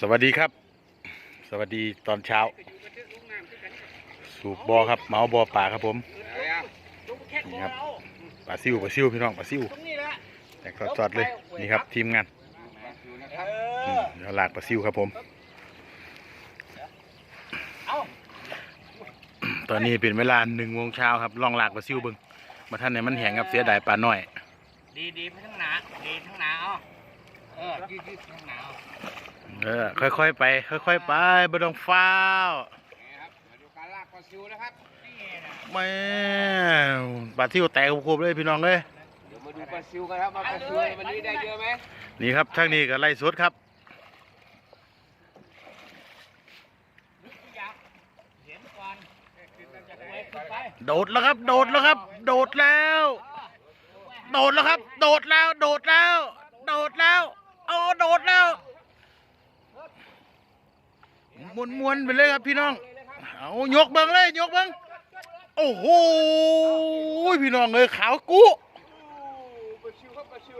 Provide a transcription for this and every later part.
สวัสดีครับ สวัสดีตอนเช้าก็อยู่กับเรื่องโรงงานคือกันสูบบอครับ เมาบอป่าครับผมเอาละลงแค่คอเราปลาซิวปลาซิวพี่น้องปลาซิวตรงนี้แหละแตกสดๆเลยนี่ครับ ทีมงานเออือมเดี๋ยวลากปลาซิวครับผมเอาตอนนี้เป็นเวลาหนึ่งโมงเช้าครับล่องลากปลาซิวเบิ้งมาท่านไหนมันแห้งครับเสียดายปลาน้อย ดีดีไปทั้งหนาดีทั้งหนา เอาเออยืดยืดทั้งหนาเอาเออค่อยๆไป ค่อยๆไปบ่ต้องฟ้าวนี่ครับมาดูการลากปลาซิวนะครับนี่นะแม่ปลาซิวแตกครบๆเลยพี่น้องเลยเดี๋ยวมาดูปลาซิวกันครับว่าปลาซิววันนี้ได้เยอะไหมนี่ครับทางนี้ก็ไล่สดครับอยากเห็นก่อนไปขึ้นไปโดดแล้วครับ โดดแล้วครับ โดดแล้ว โดดแล้วครับ โดดแล้ว โดดแล้ว โดดแล้ว โอ้โดดแล้วมวนมวนๆไปเลยครับพี่น้อง เอายกเบิ้งเลยยกเบิ้งโอ้โหพี่น้องเลยขาวกุปลาซิวครับปลาซิว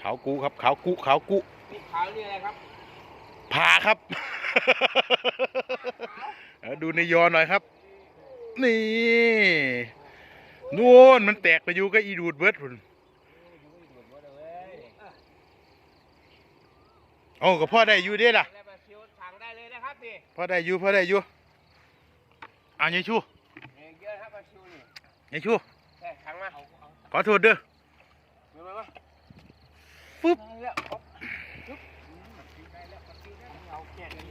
ขาวกุครับขาวกุขาวกุนี่ขาวนี่อะไรครับผ่าครับเอาดูในยอหน่อยครับ นี่นู่นมันแตกไปอยู่ก็อีดูดเบิร์ดพุ่น โอ้ก็พ่อได้อยู่เด้ล่ะแล้วปลาซิวสั่งได้เลยนะครับนี่พ่อได้อยู่พ่อได้อยู่เอายายชูเองเยอะครับปลาซิวนี่ยายชูแค่ขังมาขอโทษเด้อเมื่อไหร่วะปึ๊บแล้วปึ๊บ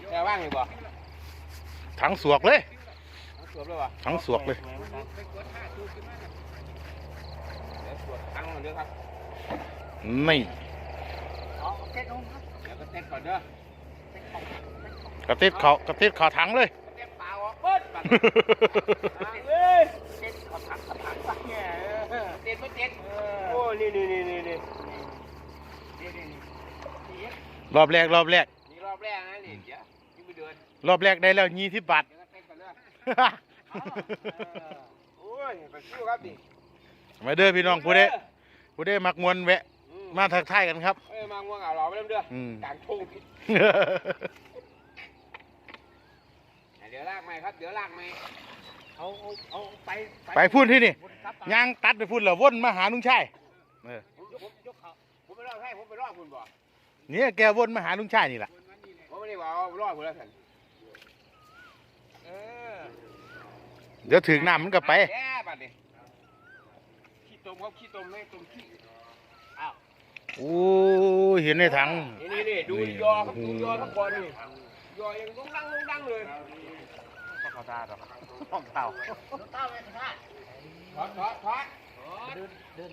แค่ว่างอยู่บ่ถังสวกเลยสวมเลยบ่ถังสวกเลยเดี๋ยวสวม ทั้งหมดเลยครับนี่เอาเต้นลงครับเดี๋ยวก็เต้นก่อนเด้อกระเต็ดเขากระเต็ดเขาถังเลย เต้นเปล่าออกเปิดบัดทางเลยเต้นขอถังขอถังไปเนี่ยเออเต้นไม่เต้นโอ้นี่นี่นี่นี่นี่นี่นี่นี่รอบแรกรอบแรก นี่รอบแรกนะนี่เดี๋ยวยังไม่เดินรอบแรกได้แล้วยี่สิบบาท เดี๋ยวก็เต้นก่อนเด้อโอ้ยไปชิวครับดิมาเด้อพี่น้องผู้ใดผู้ใดมักมวนแวะอื มมาทักทายกันครับ เอ้ยมาง่วงเอาเราไปเริ่มเด้ออืมกลางทุ่งเดี๋ยวลากไหมครับเดี๋ยวลากไหมเอาเอาเอาไปไปพูดที่นี่ครับยางตัดไปพูดแล้ววนมาหาลุงชายเออผมยกผมยกเขาผมไปรอดให้ผมไปรอดคุณบ่เนี่ยแกวนมาหาลุงชายนี่แหละผมไม่ได้บอกว่ารอดคุณแล้วท่านเออเดี๋ยวถึงน้ำมันก็ไปแย่บัดนี้ขี้ตมครับขี้ตมให้ตมขี้อ้าว โอ้เห็นในถังนี่นี่ดูยอครับดูยอทุกคนนี่ยอยังต้งดังลุ้งดังเลยข้าตาดอกข้าวเต่าเต่าเลยค่ะถอดถอดถอดเดินเดิน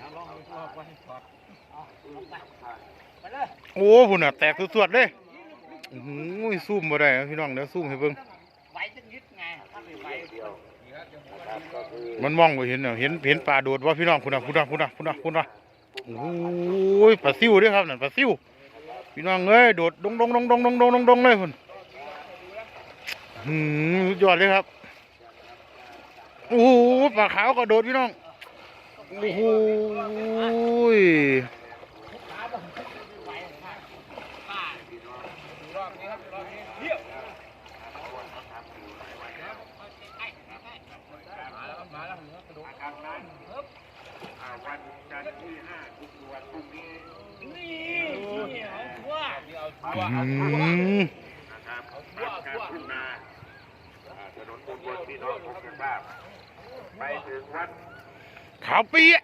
น้ำร้องรอบไว้ถอดไปเลยโอ้หุ่นอะแตกสุดๆเลยโอ้ยซุ่มมาได้พี่น้องเดี๋ยวซุ่มให้เพิ่งมันมองไปเห็นเห็นเห็นปลาโดดว่าพี่น้องคุณนะคุณนะคุณนะคุณนะคุณนะ โอ้ยปลาซิวด้อครับนั่นปลาซิวพี่น้องเอ้ยโดดดงดงดงดงดงดงดงดงเลยพุ่นหืมยอดเลยครับโอ้โหปลาขาวก็โดดพี่น้องโอ้โห วันจันทร์ที่ห้าทุกวันพรุ่งนี้นี่เอาทัวร์นี่เอาทัวร์นะครับการขึ้นมาถนนบนบนพี่น้องพบกันบ้างไปถึงวัดเขาเปีย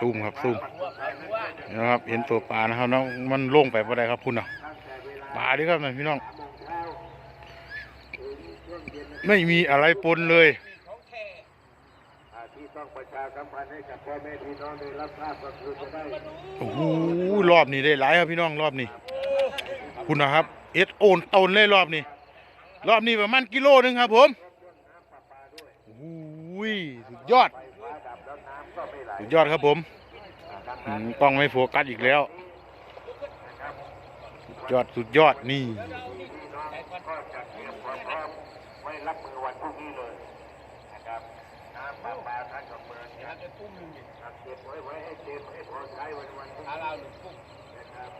ซุ่มครับซุ่มนะครับเห็นตัวปลานะครับน้องมันโล่งไปบ่ได้ครับพุ่นอะปลาดิครับพี่น้อง ไม่มีอะไรปนเลยของแท้อ่าที่ต้องประชาสัมพันธ์ให้กับพ่อแม่พี่น้องได้รับทราบก็คือจะได้โอ้โหรอบนี้ได้หลายครับพี่น้องรอบนี้ คุณนะครับเอ็ดโอนตนเลยรอบนี้ รอบนี้ประมาณกิโลหนึงครับผมโอ้โหสุดยอดฟ้าดับแล้วน้ำก็ไม่ไหลสุดยอดครับผมอืมกล้องไม่โฟกัสอีกแล้วสุดยอดสุดยอดนี่ พี่น้องก็จะเตรียมความพร้อมไว้รับมือวันพรุ่งนี้เลยนะครับน้ำจะให้ปุ้มหนึ่งเนี่ยเก็บไว้ไว้ให้เต็มให้พอใช้วันวันพรุ่งถ้านี้เราหนึ่งปุ้มนะครับ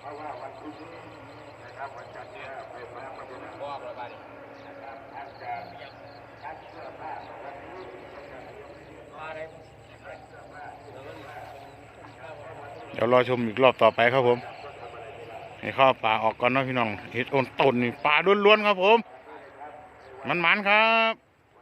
เพราะว่าวันพรุ่งนี้นะครับวันจันทร์เนี่ยไฟฟ้ามันจะบอกเราไปดินะครับอาจจะชักเสื้อผ้าวันนี้มาเลยเดี๋ยวรอชมอีกรอบต่อไปครับผมให้ข้าวปลาออกก่อนเนาะพี่น้องเห็ดโอนต้นนี่ปลาล้วนๆครับผม มันมันครับ